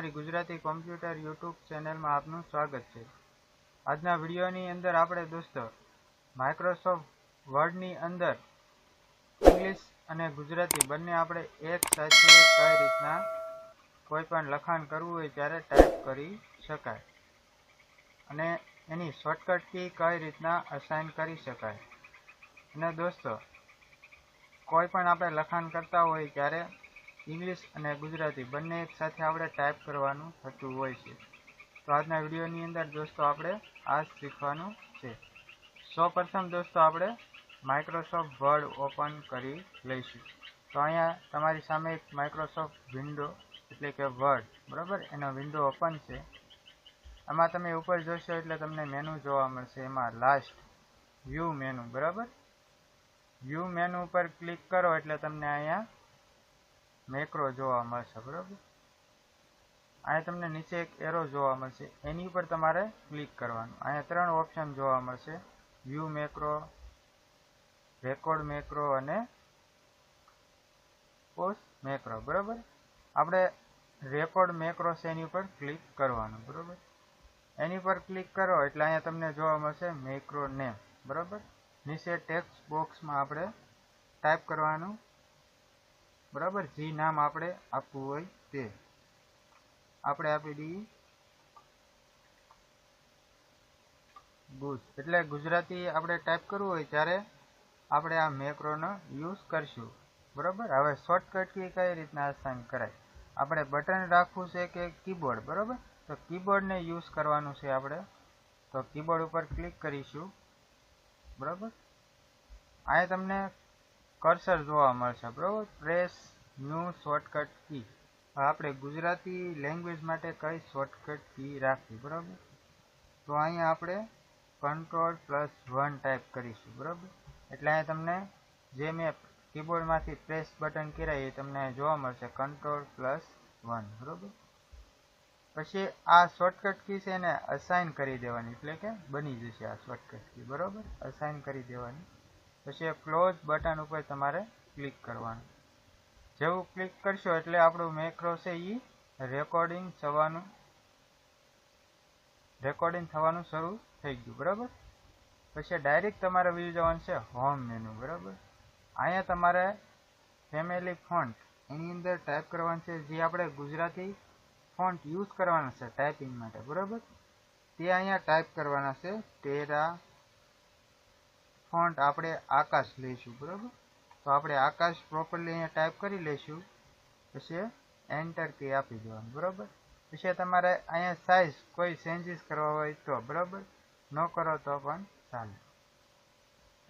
અમારી Gujarati computer YouTube ચેનલમાં આપનું સ્વાગત છે. આજના વિડીયોની અંદર આપણે દોસ્તો માઇક્રોસોફ્ટ વર્ડની અંદર ઇંગ્લિશ અને ગુજરાતી બંને આપણે એક સાથે કઈ રીતના કોઈ પણ લખાણ કરવું હોય ત્યારે ટાઈપ કરી શકાય. અને એની શોર્ટકટ કી કઈ રીતના અસાઇન કરી શકાય. અને દોસ્તો, કોઈ પણ આપણે લખાણ કરતા હોય ત્યારે ઇંગ્લિશ અને ગુજરાતી બંને એક સાથે આપણે ટાઈપ કરવાનું થતું હોય છે. તો આજના વિડીયોની અંદર દોસ્તો આપણે આ શીખવાનું છે. સૌ પ્રથમ દોસ્તો આપણે માઇક્રોસોફ્ટ વર્ડ ઓપન કરી લઈશું. તો અહીંયા તમારી સામે એક માઇક્રોસોફ્ટ વિન્ડો એટલે કે વર્ડ બરાબર? એનો વિન્ડો ઓપન છે. આમાં તમે ઉપર જોશો એટલે તમને મેનુ જોવા મળશે. એમાં લાસ્ટ વ્યૂ મેનુ બરાબર? વ્યૂ મેનુ ઉપર ક્લિક કરો એટલે તમને અહીંયા મેક્રો જોવા મળશે, બરાબર? અહીંયા તમને નીચે એક એરો જોવા મળશે. એની ઉપર તમારે ક્લિક કરવાનું. અહીંયા ત્રણ ઓપ્શન જોવા મળશે. વ્યૂ મેક્રો રેકોર્ડ મેક્રો અને પોસ્ટ મેક્રો બરાબર? આપણે રેકોર્ડ મેક્રો છે એની ઉપર ક્લિક કરવાનું, બરાબર? એની પર ક્લિક કરો એટલે અહીંયા તમને જોવા મળશે મેક્રો નેમ બરાબર? નીચે ટેક્સ્ટ બોક્સમાં આપણે ટાઈપ કરવાનું. બરાબર? જે નામ આપણે આપવું હોય તે. આપણે આપી દઈએ. ગુજ એટલે ગુજરાતી આપણે ટાઈપ કરવું હોય ત્યારે આપણે આ મેક્રોનો યુઝ કરશું. બરાબર? હવે શોર્ટકટ કી કઈ રીતના આસાન કરાય? આપણે બટન રાખવું છે કે કીબોર્ડ બરાબર? તો કીબોર્ડને યુઝ કરવાનું છે આપણે. તો કીબોર્ડ ઉપર ક્લિક કરીશું. બરાબર? અહીંયા તમને કર્સર જોવા મળશે, બરાબર? Press new shortcut key. આપણે ગુજરાતી લેંગ્વેજ માટે કઈ શોર્ટકટ કી રાખવી, બરાબર? તો અહીંયા આપણે કંટ્રોલ પ્લસ વન ટાઈપ કરીશું, બરાબર? એટલે અહીંયા તમને જે મેં કીબોર્ડમાંથી પ્રેસ બટન કર્યા એ તમને જોવા મળશે કંટ્રોલ પ્લસ વન બરાબર? પછી આ શોર્ટકટ કી છે એને અસાઇન કરી દેવાની, એટલે કે બની જશે આ શોર્ટકટ કી બરાબર? અસાઇન કરી દેવાની. પછી ક્લોઝ બટન ઉપર તમારે ક્લિક કરવાનું. જેવું ક્લિક કરશો એટલે આપણું મેક્રો છે એ રેકોર્ડિંગ થવાનું રેકોર્ડિંગ થવાનું શરૂ થઈ ગયું, બરાબર? પછી ડાયરેક્ટ તમારે વ્યૂ જવાનું છે હોમ મેનુ બરાબર? અહીંયા તમારે ફેમિલી ફોન્ટ એની અંદર ટાઈપ કરવાનું છે, જે આપણે ગુજરાતી ફોન્ટ યુઝ કરવાના છે ટાઈપિંગ માટે, બરાબર? તે અહીંયા ટાઈપ કરવાના છે, તેરા ફોન્ટ આપણે આકાશ લઈશું, બરાબર? તો આપણે આકાશ પ્રોપરલી અહીંયા ટાઈપ કરી લઈશું. પછી એન્ટર કી આપી દેવાનું, બરાબર? પછી તમારે અહીંયા સાઇઝ કોઈ ચેન્જીસ કરવા હોય તો, બરાબર? ન કરો તો પણ ચાલે.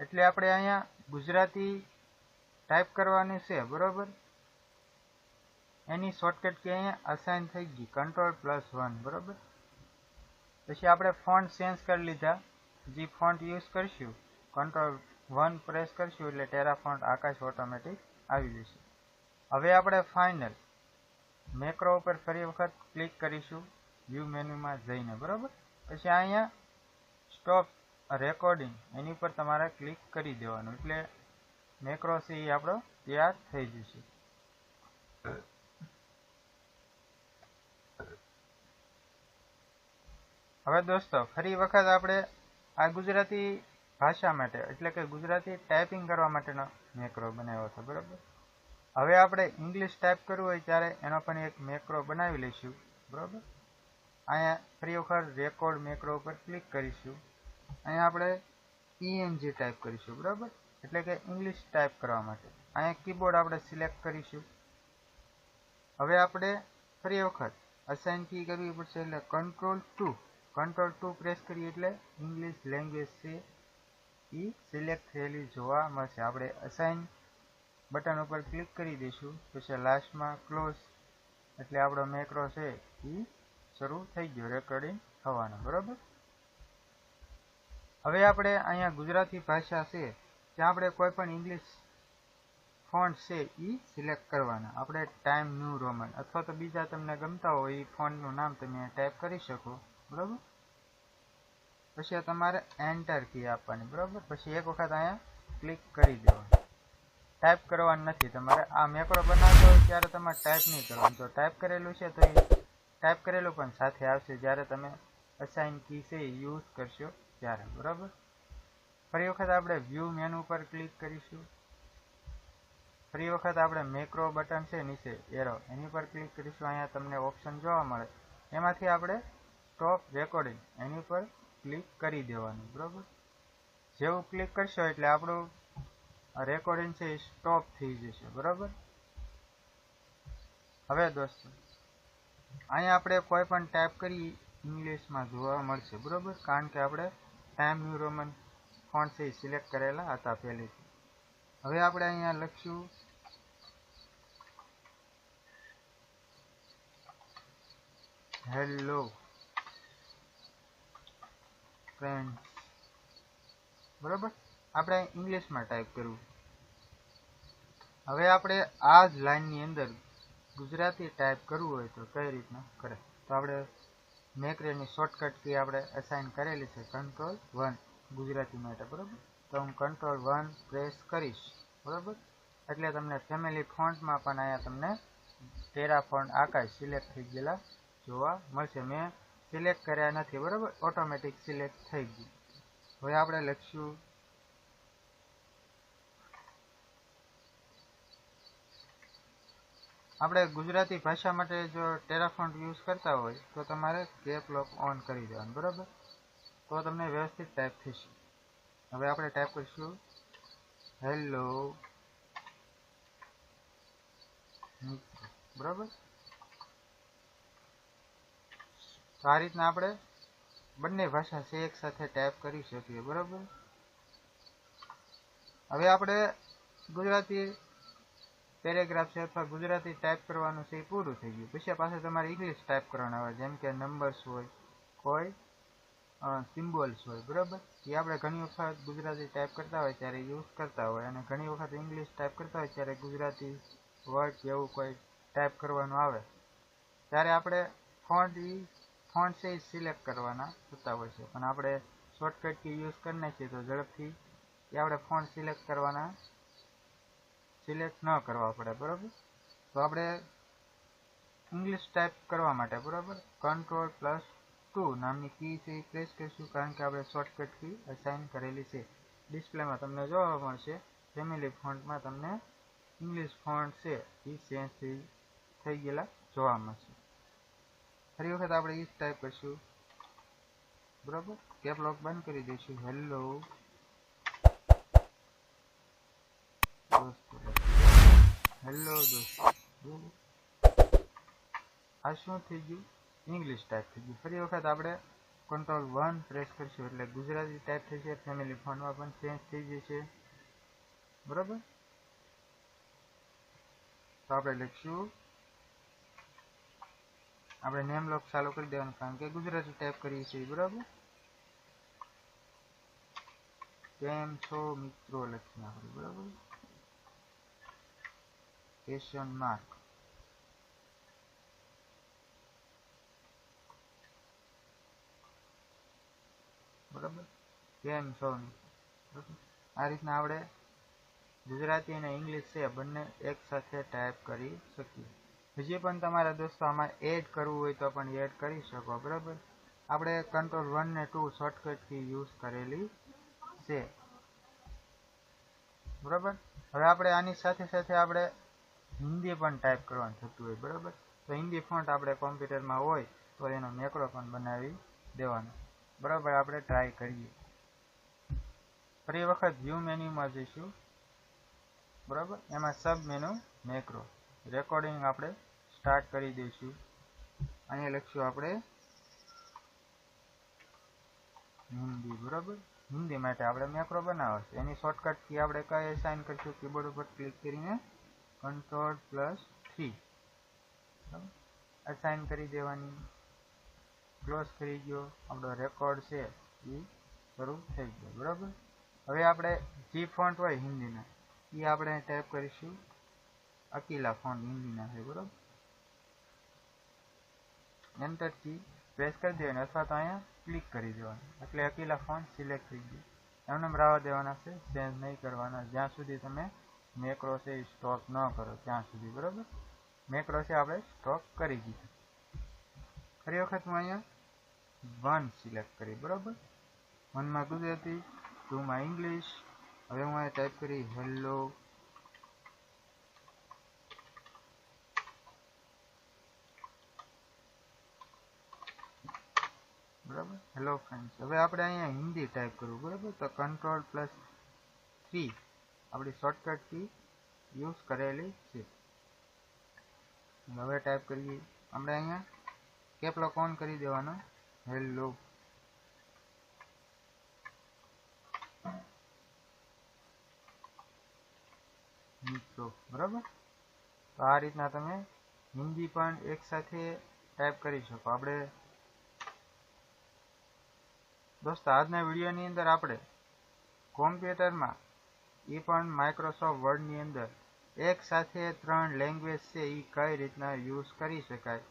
એટલે આપણે અહીંયા ગુજરાતી ટાઈપ કરવાની છે, બરાબર? એની શોર્ટકટ કે અહીંયા અસાઇન થઈ ગઈ કંટ્રોલ પ્લસ વન બરાબર? પછી આપણે ફોન્ટ ચેન્જ કરી લીધા. જે ફોન્ટ યુઝ કરશું કંટ્રોલ વન પ્રેસ કરશું એટલે ટેરા ફોન્ટ આકાશ ઓટોમેટિક આવી જશે. હવે આપણે ફાઇનલ મેક્રો ઉપર ફરી વખત ક્લિક કરીશું. વ્યૂ મેન્યુમાં જઈને, બરાબર? પછી અહીંયા સ્ટોપ રેકોર્ડિંગ એની ઉપર તમારે ક્લિક કરી દેવાનું. એટલે મેક્રો છે આપણો તૈયાર થઈ જશે. હવે દોસ્તો, ફરી વખત આપણે આ ગુજરાતી ભાષા માટે, એટલે કે ગુજરાતી ટાઈપિંગ કરવા માટેનો મેક્રો બનાવ્યો છે બરાબર? હવે આપણે ઇંગ્લિશ ટાઈપ કરવું હોય ત્યારે એનો પણ એક મેક્રો બનાવી લઈશું, બરાબર? અહીંયા ફરી વખત રેકોર્ડ મેક્રો ઉપર ક્લિક કરીશું. અહીંયા આપણે ઈએનજી ટાઈપ કરીશું, બરાબર? એટલે કે ઇંગ્લિશ ટાઈપ કરવા માટે. અહીંયા કીબોર્ડ આપણે સિલેક્ટ કરીશું. હવે આપણે ફરી વખત અસાઇન કી કરવી પડશે, એટલે control two control two press કરીએ એટલે ઇંગ્લિશ લેંગ્વેજ છે. એ સિલેક્ટ થયેલી જોવા મળશે. આપણે અસાઇન બટન ઉપર ક્લિક કરી દઈશું. પછી લાસ્ટમાં ક્લોઝ એટલે આપણો મેક્રો છે એ શરૂ થઈ ગયો રેકોર્ડિંગ થવાનો. બરાબર? હવે આપણે અહીંયા ગુજરાતી ભાષા છે, ત્યાં આપણે કોઈ પણ ઇંગ્લિશ ફોન્ટ છે એ સિલેક્ટ કરવાના. આપણે ટાઈમ ન્યૂ રોમન અથવા તો બીજા તમને ગમતા હોય એ ફોન્ટનું નામ તમે ટાઈપ કરી શકો. બરાબર? પછી તમારે એન્ટર કી આપવાની, બરાબર? પછી એક વખત અહીંયા ક્લિક કરી દેવાનું. ટાઈપ કરવાનું નથી, તમારે આ મેક્રો બનાવતો હોય ત્યારે તમારે ટાઈપ નહીં કરવાનું. તો ટાઈપ કરેલું છે તો એ ટાઈપ કરેલું પણ સાથે આવશે જ્યારે તમે અસાઇન કી છે યુઝ કરશો ત્યારે, બરાબર? ફરી વખત આપણે વ્યૂ મેનુ પર ક્લિક કરીશું. ફરી વખત આપણે મેક્રો બટન છે નીચે એરો એની પર ક્લિક કરીશું. અહીંયા તમને ઓપ્શન જોવા મળે. એમાંથી આપણે સ્ટોપ રેકોર્ડિંગ એની પર ક્લિક કરી દેવાનું, બરાબર? જેવું ક્લિક કરશો એટલે આપણું રેકોર્ડિંગ છે એ સ્ટોપ થઈ જશે, બરાબર? હવે દોસ્તો, અહીંયા આપણે કોઈ પણ ટાઈપ કરી ઇંગ્લિશમાં જોવા મળશે, બરાબર? કારણ કે આપણે ટાઈમ ન્યુ રોમન ફોન્ટ છે સિલેક્ટ કરેલા હતા પહેલેથી. હવે આપણે અહીંયા લખશું. હેલો ફ્રેન્ડ્સ બરાબર? આપણે ઇંગ્લિશમાં ટાઈપ કરવું હવે આપણે આ જ લાઈનની અંદર ગુજરાતી ટાઈપ કરવું હોય તો કઈ રીતના કરે? તો આપણે મેકરેની શોર્ટકટ કી આપણે અસાઇન કરેલી છે. કંટ્રોલ વન ગુજરાતી માટે, બરાબર? તો હું કંટ્રોલ વન પ્રેસ કરીશ. બરાબર? એટલે તમને ફેમિલી ફોન્ટમાં પણ અહીંયા તમને ટેરા ફોન્ટ આકાશ સિલેક્ટ થઈ ગયેલા જોવા મળશે. મેં સિલેક્ટ કર્યા નથી, બરાબર? ઓટોમેટિક સિલેક્ટ થઈ ગયું. હવે આપણે લખશું. આપણે ગુજરાતી ભાષા માટે જો ટેરાફોન્ટ યુઝ કરતા હોય, તો તમારે કેપ લોક ઓન કરી દેવાનું, બરાબર? તો તમને વ્યવસ્થિત ટાઈપ થશે. હવે આપણે ટાઈપ કરીશું. હેલો બરાબર? તો આ રીતના આપણે બંને ભાષા છે એક સાથે ટાઈપ કરી શકીએ, બરાબર? હવે આપણે ગુજરાતી પેરેગ્રાફ છે અથવા ગુજરાતી ટાઈપ કરવાનું છે એ પૂરું થઈ ગયું. પછી પાસે તમારે ઇંગ્લિશ ટાઈપ કરવાનું આવે, જેમ કે નંબર્સ હોય, કોઈ સિમ્બોલ્સ હોય, બરાબર? એ આપણે ઘણી વખત ગુજરાતી ટાઈપ કરતા હોય ત્યારે યુઝ કરતા હોય અને ઘણી વખત ઇંગ્લિશ ટાઈપ કરતા હોય ત્યારે ગુજરાતી વર્ડ એવું કોઈ ટાઈપ કરવાનું આવે. ત્યારે આપણે ફોન્ટ એ ફોન્ટ એ સિલેક્ટ કરવાના થતા હોય છે. પણ આપણે શોર્ટકટ કી યુઝ કરી નાખીએ તો ઝડપથી એ આપણે ફોન્ટ સિલેક્ટ કરવાના, સિલેક્ટ ન કરવા પડે, બરાબર? તો આપણે ઇંગ્લિશ ટાઈપ કરવા માટે, બરાબર? કંટ્રોલ પ્લસ ટુ નામની કી છે એ પ્રેસ કરીશું કારણ કે આપણે શોર્ટકટ કી અસાઇન કરેલી છે. ડિસ્પ્લેમાં તમને જોવા મળશે ફેમિલી ફોન્ટમાં તમને ઇંગ્લિશ ફોન્ટ છે એ ચેન્જ થઈ ગયેલા જોવા મળશે. ફરી વખત આપણે એ ટાઈપ કરીશું. બરાબર? કેપ લોક બંધ કરી દઈશું. હેલો દોસ્તો. હેલો દોસ્તો. આ શું થઈ ગયું? ઇંગ્લિશ ટાઈપ થઈ ગયું. ફરી વખત આપણે કંટ્રોલ વન પ્રેસ કરીશું. એટલે ગુજરાતી ટાઈપ થઈ જશે ફેમિલી ફોનમાં પણ ચેન્જ થઈ જશે. બરાબર? તો આપણે લખશું. આપણે નેમ લોક ચાલુ કરી દેવાનું, કારણ કે ગુજરાતી ટાઈપ કરીએ છીએ, બરાબર? કેમ છો મિત્રો લખીને આપણે બરાબર? ક્વેશ્ચન માર્ક બરાબર? કેમ છો આ રીતના આપણે ગુજરાતી અને ઇંગ્લિશ છે, બંને એક સાથે ટાઈપ કરી શકીએ. હજી પણ તમારા દોસ્તો આમાં એડ કરવું હોય તો પણ એડ કરી શકો, બરાબર? આપણે કંટ્રોલ વન ને ટુ શોર્ટકટથી યુઝ કરેલી છે. બરાબર? હવે આપણે આની સાથે સાથે આપણે હિન્દી પણ ટાઈપ કરવાનું થતું હોય, બરાબર? તો હિન્દી ફોન્ટ આપણે કોમ્પ્યુટરમાં હોય તો એનો મેક્રો પણ બનાવી દેવાનો. બરાબર? આપણે ટ્રાય કરીએ. ફરી વખત વ્યૂ મેન્યુમાં જઈશું. બરાબર? એમાં સબ મેનુ મેક્રો રેકોર્ડિંગ આપણે સ્ટાર્ટ કરી દઈશું. અહીંયા લખશું આપણે હિન્દી, બરાબર? હિન્દી માટે આપણે મેક્રો બનાવે છે. એની શોર્ટકટ કી આપણે કઈ સાઇન કરીશું? કીબોર્ડ ઉપર ક્લિક કરીને કંટ્રોલ પ્લસ થ્રી અસાઇન કરી દેવાની. ક્લોઝ કરી ગયો. આપણો રેકોર્ડ છે. એ શરૂ થઈ ગયો. બરાબર? હવે આપણે જે ફોન્ટ હોય હિન્દીના, એ આપણે ટાઈપ કરીશું. અકીલા ફોન્ટ હિન્દીના છે બરાબર એન્ટર કી પ્રેસ કરી દેવાની અથવા તો અહીંયા ક્લિક કરી દેવાનું એટલે અકીલા ફોન્ટ સિલેક્ટ થઈ ગયું એમને રાવા દેવાના છે ચેન્જ નહીં કરવાના જ્યાં સુધી તમે મેક્રો છે એ સ્ટોપ ન કરો ત્યાં સુધી બરાબર મેક્રો છે આપણે સ્ટોપ કરી દીધું ફરી વખત હું અહીંયા વન સિલેક્ટ કરી બરાબર વનમાં ગુજરાતી ટુમાં ઇંગ્લિશ હવે હું અહીંયા ટાઈપ કરી હેલો બરાબર? હેલો ફ્રેન્ડ્સ હવે આપણે અહીંયા હિન્દી ટાઈપ કરવું, બરાબર? તો કંટ્રોલ પ્લસ થ્રી આપણી શોર્ટકટ કી યુઝ કરેલી છે. હવે ટાઈપ કરીએ. આપણે અહીંયા કેપલોક ઓન કરી દેવાનો. હેલો મિત્રો, બરાબર? તો આ રીતના તમે હિન્દી પણ એકસાથે ટાઈપ કરી શકો. આપણે દોસ્તો, આજના વિડીયોની અંદર આપણે કોમ્પ્યુટરમાં એ પણ માઇક્રોસોફ્ટ વર્ડની અંદર એક સાથે ત્રણ લેંગ્વેજ છે એ કઈ રીતના યુઝ કરી શકાય?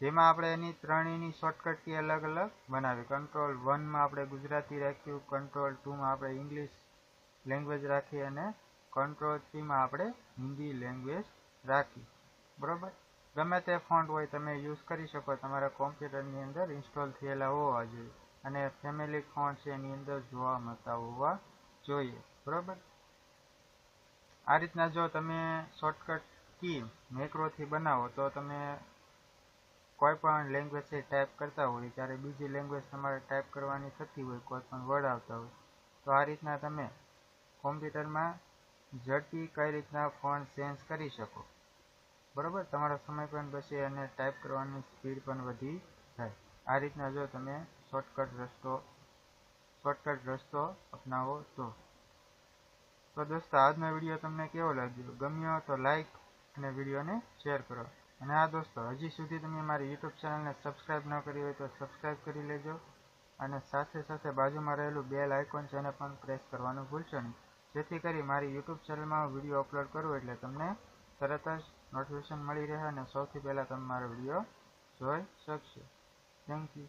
જેમાં આપણે એની ત્રણેયની શોર્ટકટ કી અલગ અલગ બનાવી. કંટ્રોલ વનમાં આપણે ગુજરાતી રાખ્યું કંટ્રોલ ટુમાં આપણે ઇંગ્લિશ લેંગ્વેજ રાખી અને કંટ્રોલ થ્રીમાં આપણે હિન્દી લેંગ્વેજ રાખી. બરોબર? ગમે તે ફોન્ટ હોય તમે યુઝ કરી શકો. તમારા કોમ્પ્યુટરની અંદર ઇન્સ્ટોલ થયેલા હોવા જોઈએ. અને ફેમિલી કોણ છે એની અંદર જોવા મળતા હોવા જોઈએ. બરોબર? આ રીતના જો તમે શોર્ટકટ કી મેક્રોથી બનાવો તો તમે કોઈ પણ લેંગ્વેજ ટાઈપ કરતા હોય ત્યારે બીજી લેંગ્વેજ તમારે ટાઈપ કરવાની થતી હોય, કોઈ પણ વર્ડ આવતા હોય, તો આ રીતના તમે કોમ્પ્યુટરમાં ઝડપી કઈ રીતના ફોન ચેન્જ કરી શકો. બરાબર? તમારો સમય પણ બચે અને ટાઈપ કરવાની સ્પીડ પણ વધી જાય. આ રીતના જો તમે શોર્ટકટ રસ્તો શોર્ટકટ રસ્તો અપનાવો તો. તો દોસ્તો, આજનો વીડિયો તમને કેવો લાગ્યો? ગમ્યો તો લાઈક અને વિડીયોને શેર કરો. અને આ દોસ્તો, હજી સુધી તમે મારી યુટ્યુબ ચેનલને સબસ્ક્રાઈબ ન કરી હોય તો સબસ્ક્રાઈબ કરી લેજો. અને સાથે સાથે બાજુમાં રહેલું બેલ આઇકોન છે એને પણ પ્રેસ કરવાનું ભૂલશો નહીં. જેથી કરી મારી યુટ્યુબ ચેનલમાં વીડિયો અપલોડ કરું એટલે તમને તરત જ નોટિફિકેશન મળી રહે અને સૌથી પહેલાં તમે મારો વીડિયો જોઈ શકશો. Thank you